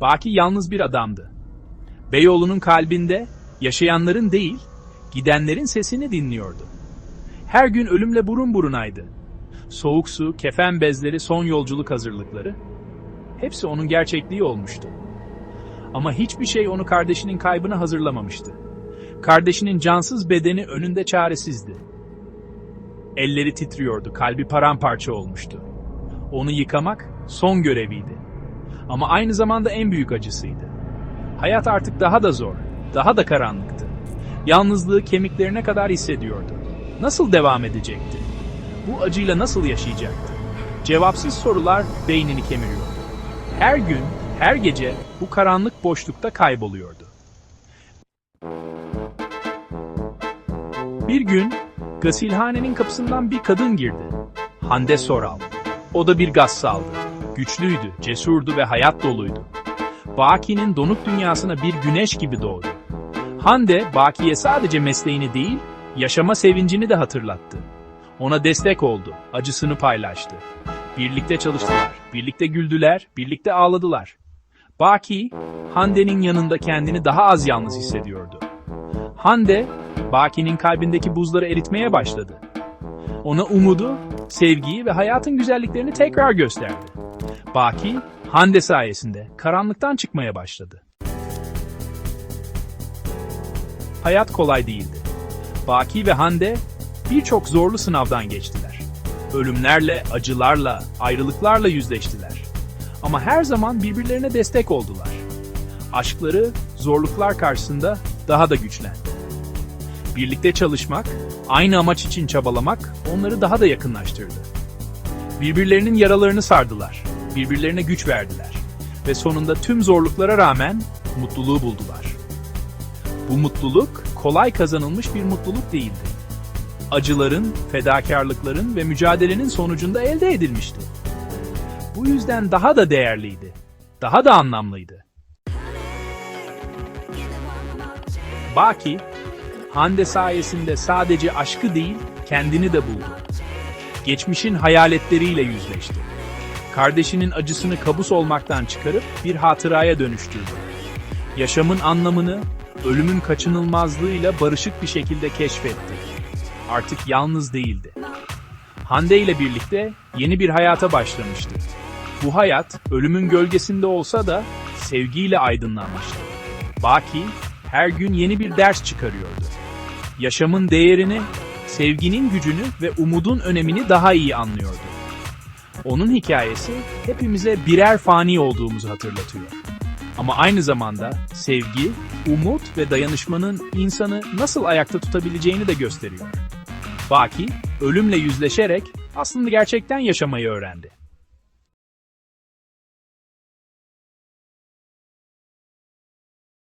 Baki yalnız bir adamdı. Beyoğlu'nun kalbinde yaşayanların değil, gidenlerin sesini dinliyordu. Her gün ölümle burun burunaydı. Soğuk su, kefen bezleri, son yolculuk hazırlıkları. Hepsi onun gerçekliği olmuştu. Ama hiçbir şey onu kardeşinin kaybına hazırlamamıştı. Kardeşinin cansız bedeni önünde çaresizdi. Elleri titriyordu, kalbi paramparça olmuştu. Onu yıkamak son göreviydi. Ama aynı zamanda en büyük acısıydı. Hayat artık daha da zor, daha da karanlıktı. Yalnızlığı kemiklerine kadar hissediyordu. Nasıl devam edecekti? Bu acıyla nasıl yaşayacaktı? Cevapsız sorular beynini kemiriyordu. Her gün, her gece bu karanlık boşlukta kayboluyordu. Bir gün gasilhanenin kapısından bir kadın girdi. Hande Soral. O da bir gassaldı. Güçlüydü, cesurdu ve hayat doluydu. Baki'nin donuk dünyasına bir güneş gibi doğdu. Hande, Baki'ye sadece mesleğini değil, yaşama sevincini de hatırlattı. Ona destek oldu, acısını paylaştı. Birlikte çalıştılar, birlikte güldüler, birlikte ağladılar. Baki, Hande'nin yanında kendini daha az yalnız hissediyordu. Hande, Baki'nin kalbindeki buzları eritmeye başladı. Ona umudu, sevgiyi ve hayatın güzelliklerini tekrar gösterdi. Baki, Hande sayesinde karanlıktan çıkmaya başladı. Hayat kolay değildi. Baki ve Hande birçok zorlu sınavdan geçtiler. Ölümlerle, acılarla, ayrılıklarla yüzleştiler. Ama her zaman birbirlerine destek oldular. Aşkları zorluklar karşısında daha da güçlendi. Birlikte çalışmak, aynı amaç için çabalamak onları daha da yakınlaştırdı. Birbirlerinin yaralarını sardılar, birbirlerine güç verdiler ve sonunda tüm zorluklara rağmen mutluluğu buldular. Bu mutluluk kolay kazanılmış bir mutluluk değildi. Acıların, fedakarlıkların ve mücadelenin sonucunda elde edilmişti. Bu yüzden daha da değerliydi, daha da anlamlıydı. Baki, Hande sayesinde sadece aşkı değil, kendini de buldu. Geçmişin hayaletleriyle yüzleşti. Kardeşinin acısını kabus olmaktan çıkarıp bir hatıraya dönüştürdü. Yaşamın anlamını, ölümün kaçınılmazlığıyla barışık bir şekilde keşfetti. Artık yalnız değildi. Hande ile birlikte yeni bir hayata başlamıştı. Bu hayat ölümün gölgesinde olsa da sevgiyle aydınlanmıştı. Baki her gün yeni bir ders çıkarıyordu. Yaşamın değerini, sevginin gücünü ve umudun önemini daha iyi anlıyordu. Onun hikayesi hepimize birer fani olduğumuzu hatırlatıyor. Ama aynı zamanda sevgi, umut ve dayanışmanın insanı nasıl ayakta tutabileceğini de gösteriyor. Baki, ölümle yüzleşerek aslında gerçekten yaşamayı öğrendi.